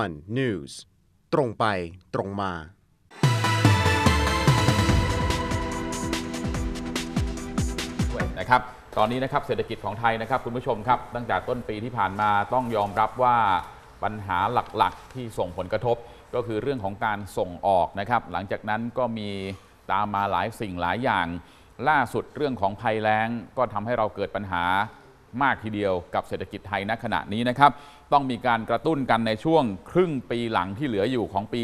one news ตรงไปตรงมา ด้วยนะครับ ตอนนี้นะครับเศรษฐกิจของไทยนะครับคุณผู้ชมครับ ตั้งแต่ต้นปีที่ผ่านมาต้องยอมรับว่าปัญหาหลักๆ ที่ส่งผลกระทบ ก็คือเรื่องของการส่งออกนะครับ หลังจากนั้นก็มีตามมาหลายสิ่งหลายอย่าง ล่าสุดเรื่องของภัยแล้งก็ทำให้เราเกิดปัญหา มากทีเดียวกับเศรษฐกิจไทยณขณะนี้นะครับ ต้องมีการกระตุ้นกันในช่วงครึ่งปีหลังที่เหลืออยู่ของปี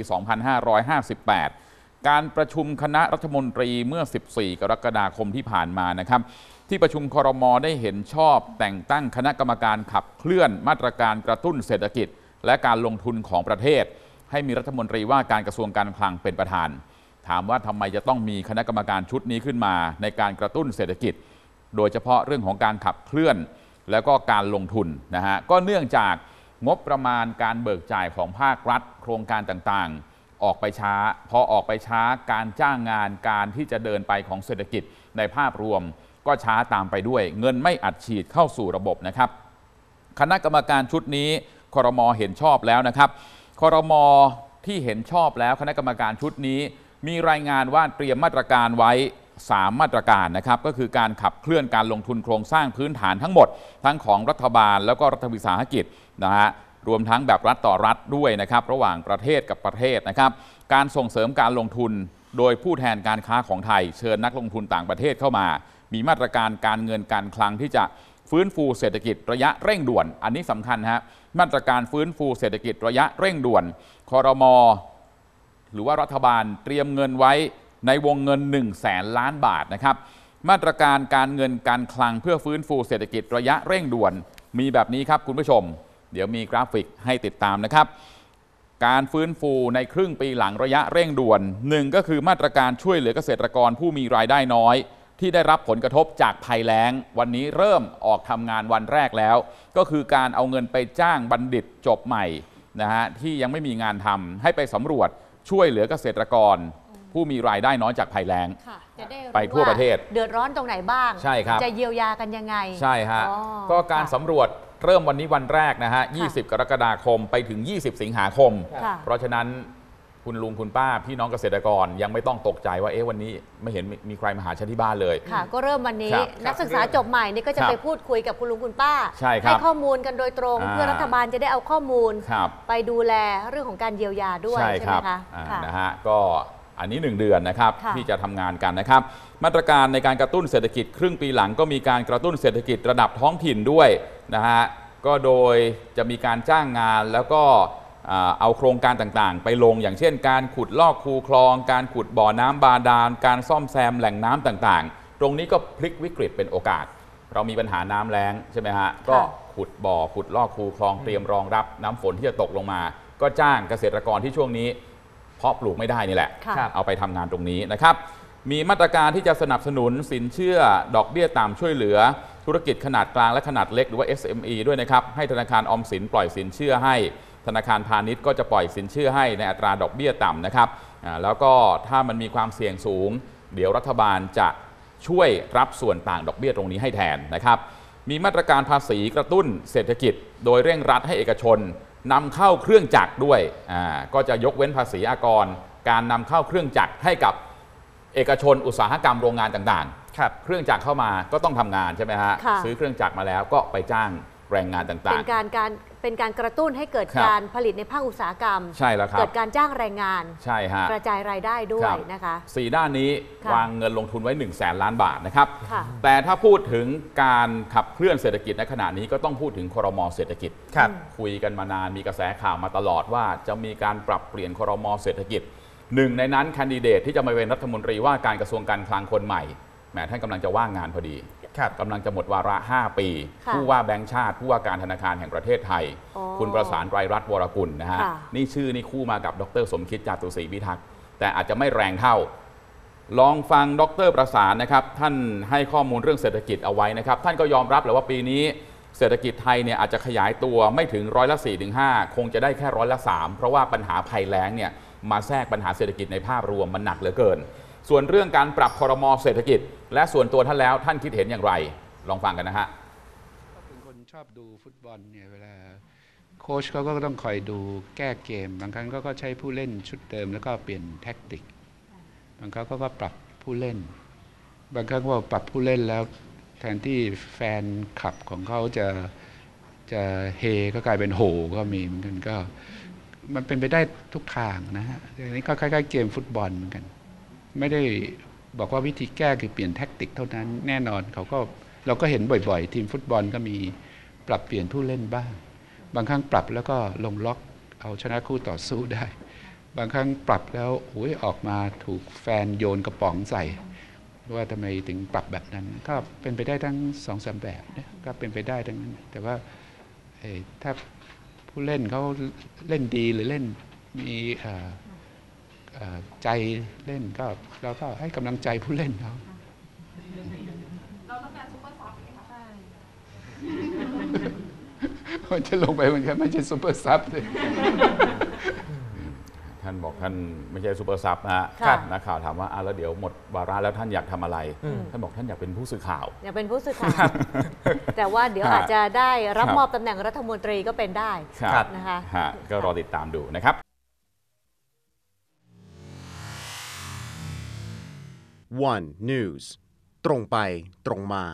2558 การประชุมคณะรัฐมนตรีเมื่อ 14 กรกฎาคมที่ผ่านมานะครับ ที่ประชุมครมได้เห็นชอบ แต่งตั้งคณะกรรมการขับเคลื่อนมาตรการกระตุ้นเศรษฐกิจ และการลงทุนของประเทศ ให้มีรัฐมนตรีว่าการกระทรวงการคลังเป็นประธาน ถามว่าทำไมจะต้องมีคณะกรรมการชุดนี้ขึ้นมา ในการกระตุ้นเศรษฐกิจ โดยเฉพาะเรื่องของการขับเคลื่อน แล้วก็การลงทุนนะฮะก็เนื่องจากงบประมาณการเบิกจ่ายของภาครัฐ โครงการต่างๆ ออกไปช้า พอออกไปช้าการจ้างงานการที่จะเดินไปของเศรษฐกิจในภาพรวม ก็ช้าตามไปด้วย เงินไม่อัดฉีดเข้าสู่ระบบนะครับ คณะกรรมการชุดนี้ครมเห็นชอบแล้วนะครับครมที่เห็นชอบแล้วคณะกรรมการชุดนี้ มีรายงานว่าเตรียมมาตรการไว้ 3 มาตรการนะครับก็คือการขับเคลื่อนการลงทุนโครงสร้างพื้นฐานทั้งหมด ทั้งของรัฐบาลแล้วก็รัฐวิสาหกิจนะฮะรวมทั้งแบบรัฐต่อรัฐด้วยนะครับระหว่างประเทศกับประเทศนะครับการส่งเสริมการลงทุนโดยผู้แทนการค้าของไทย เชิญนักลงทุนต่างประเทศเข้ามา มีมาตรการการเงินการคลังที่จะฟื้นฟูเศรษฐกิจระยะเร่งด่วน อันนี้สำคัญฮะมาตรการฟื้นฟูเศรษฐกิจระยะเร่งด่วนคอรมอหรือว่ารัฐบาลเตรียมเงินไว้ ในวงเงิน1แสนล้านบาทนะครับ มาตรการการเงินการคลังเพื่อฟื้นฟูเศรษฐกิจระยะเร่งด่วน มีแบบนี้ครับคุณผู้ชม เดี๋ยวมีกราฟิกให้ติดตามนะครับ การฟื้นฟูในครึ่งปีหลังระยะเร่งด่วนหนึ่งก็คือมาตรการช่วยเหลือเกษตรกรผู้มีรายได้น้อย ที่ได้รับผลกระทบจากภัยแล้ง วันนี้เริ่มออกทำงานวันแรกแล้ว ก็คือการเอาเงินไปจ้างบัณฑิตจบใหม่นะฮะที่ยังไม่มีงานทำให้ไปสำรวจช่วยเหลือเกษตรกร ผู้มีรายได้น้อยจากภัยแล้ง ค่ะจะได้รู้ไปทั่วประเทศเดือดร้อนตรงไหนบ้าง ใช่ครับ จะเยียวยากันยังไง ใช่ฮะ อ๋อก็การค่ะสำรวจเริ่มวันนี้วันแรกนะฮะค่ะ20 กรกฎาคมไปถึง 20 สิงหาคม ค่ะ เพราะฉะนั้นคุณลุงคุณป้าพี่น้องเกษตรกรยังไม่ต้องตกใจว่าเอ๊ะวันนี้ไม่เห็นมีมีใครมาหาฉันที่บ้านเลย ค่ะ ก็เริ่มวันนี้ครับนักศึกษาจบใหม่นี่ก็จะครับไปพูดคุยกับคุณลุงคุณป้าใช่ครับข้อมูลกันโดยตรง อ่า เพื่อรัฐบาลจะได้เอาข้อมูล ครับ ไปดูแลเรื่องของการเยียวยาด้วยใช่ใช่คไหมรับคะ อ่าค่ะ นะฮะ ก็ อันนี้ 1 เดือนนะครับค่ะที่จะทำงานกันนะครับ มาตรการในการกระตุ้นเศรษฐกิจ ครึ่งปีหลังก็มีการกระตุ้นเศรษฐกิจระดับท้องถิ่นด้วยนะฮะก็โดยจะมีการจ้างงานแล้วก็อ่าเอาโครงการต่างๆ ไปลงอย่างเช่น การขุดลอกคูคลอง การขุดบ่อน้ำบาดาล การซ่อมแซมแหล่งน้ำต่างๆ ตรงนี้ก็พลิกวิกฤตเป็นโอกาส เรามีปัญหาน้ำแล้งใช่ไหมฮะก็ขุดบ่อขุดลอกคูคลองเตรียมรองรับน้ำฝนที่จะตกลงมา ก็จ้างเกษตรกรที่ช่วงนี้ เพาะปลูกไม่ได้นี่แหละค่ะเอาไปทำงานตรงนี้นะครับ มีมาตรการที่จะสนับสนุนสินเชื่อดอกเบี้ยต่ำช่วยเหลือ ธุรกิจขนาดกลางและขนาดเล็กหรือว่า SME ด้วยนะครับให้ธนาคารออมสินปล่อยสินเชื่อให้ ธนาคารพาณิชย์ก็จะปล่อยสินเชื่อให้ในอัตราดอกเบี้ยต่ำนะครับอ่าแล้วก็ถ้ามันมีความเสี่ยงสูง เดี๋ยวรัฐบาลจะช่วยรับส่วนต่างดอกเบี้ยตรงนี้ให้แทนนะครับมีมาตรการภาษีกระตุ้นเศรษฐกิจ โดยเร่งรัดให้เอกชน นำเข้าเครื่องจักรด้วยอ่าก็จะยกเว้นภาษีอากร การนำเข้าเครื่องจักรให้กับเอกชนอุตสาหกรรมโรงงานต่างๆ ครับ เครื่องจักรเข้ามาก็ต้องทำงานใช่ไหมฮะ ค่ะ ซื้อเครื่องจักรมาแล้วก็ไปจ้างแรงงานต่าเป็งนการการ เป็นการกระตุ้นให้เกิดครับการผลิตในภาคอุตสาหกรรมๆใช่แล้วครัเกิบดการจ้างแรงงาน ใช่ฮะ กระจายรายได้ด้วครัยบนะคะ สี่ด้านนี้ค่ะวางเงินลงทุนไว้1นึ่งแสนล้านบาทนะครับ ค่ะแต่ถ้าพูดถึงการขับเคลื่อนเศรษฐกิจในขณะนี้ก็ต้องพูดถึงครมเศรษฐกิจ ครับ คุยกันมานานมีกระแสข่าวมาตลอดว่าจะมีการปรับเปลี่ยนครมเศรษฐกิจหนึ่งในนั้นแคนดิเดตที่จะมาเป็นรัฐมนตรีว่าการกระทรวงการคลังคนใหม่แหมท่านกำลังจะว่างงานพอดีครับ กำลังจะหมดวาระ 5 ปีค่ะผู้ว่าแบงค์ชาติ ผู้ว่าการธนาคารแห่งประเทศไทยอ๋อคุณประสานไตรรัตน์วรกุลนะฮะค่ะนี่ชื่อนี่คู่มากับดรสมคิดจาตุศรีพิทักษ์แต่อาจจะไม่แรงเท่า ลองฟังดรประสานนะครับท่านให้ข้อมูลเรื่องเศรษฐกิจเอาไว้นะครับ ท่านก็ยอมรับแหละว่าปีนี้เศรษฐกิจไทยเนี่ยอาจจะขยายตัวไม่ถึงร้อยละ4ถึง5คงจะได้แค่ร้อยละ3เพราะว่าปัญหาภัยแล้งเนี่ยมาแทรกปัญหาเศรษฐกิจในภาพรวมมันหนักเหลือเกิน ส่วนเรื่องการปรับคอรมอเศรษฐกิจ และส่วนตัวท่านแล้วท่านคิดเห็นอย่างไร ลองฟังกันนะฮะก็เป็นคนชอบดูฟุตบอลเนี่ยเวลาโค้ชเขาก็ต้องคอยดูแก้เกม บางครั้งก็ก็ใช้ผู้เล่นชุดเดิมแล้วก็เปลี่ยนแท็กติก บางครั้งก็ก็ปรับผู้เล่น บางครั้งว่าปรับผู้เล่นแล้วแทนที่แฟนคลับของเขาจะจะเฮก็กลายเป็นโหก็มีเหมือนกันก็ มันเป็นไปได้ทุกทางนะฮะอันนี้ก็คล้ายๆเกมฟุตบอลเหมือนกัน ไม่ได้บอกว่าวิธีแก้คือเปลี่ยนแท็กติกเท่านั้นแน่นอนเขาก็เราก็เห็นบ่อยๆ ทีมฟุตบอลก็มีปรับเปลี่ยนผู้เล่นบ้าง บางครั้งปรับแล้วก็ลงล็อกเอาชนะคู่ต่อสู้ได้ บางครั้งปรับแล้วโอ้ยออกมาถูกแฟนโยนกระป๋องใส่ว่าทำไมถึงปรับแบบนั้น ก็เป็นไปได้ทั้งสองสามแบบนี่ยก็เป็นไปได้ทั้งนั้น แต่ว่าเออถ้าผู้เล่นเขาเล่นดีหรือเล่นมีอ่อเอ่อ ใจเล่นก็เราก็ให้กำลังใจผู้เล่นเขาเราต้องการซุปเปอร์ซับไหมคะมันจะลงไปมันก็ไม่ใช่ซุปเปอร์ซับเลยท่านบอกท่านไม่ใช่ซูเปอร์ซับนะฮะค่ะ นักข่าวถามว่าอะแล้วเดี๋ยวหมดวาระแล้วท่านอยากทำอะไร ท่านบอกท่านอยากเป็นผู้สื่อข่าว อย่าเป็นผู้สื่อข่าว แต่ว่าเดี๋ยวฮะอาจจะได้รับครับ มอบตำแหน่งรัฐมนตรีก็เป็นได้ครับนะคะ ฮะก็รอติดตามดูนะครับ One News ตรงไปตรงมา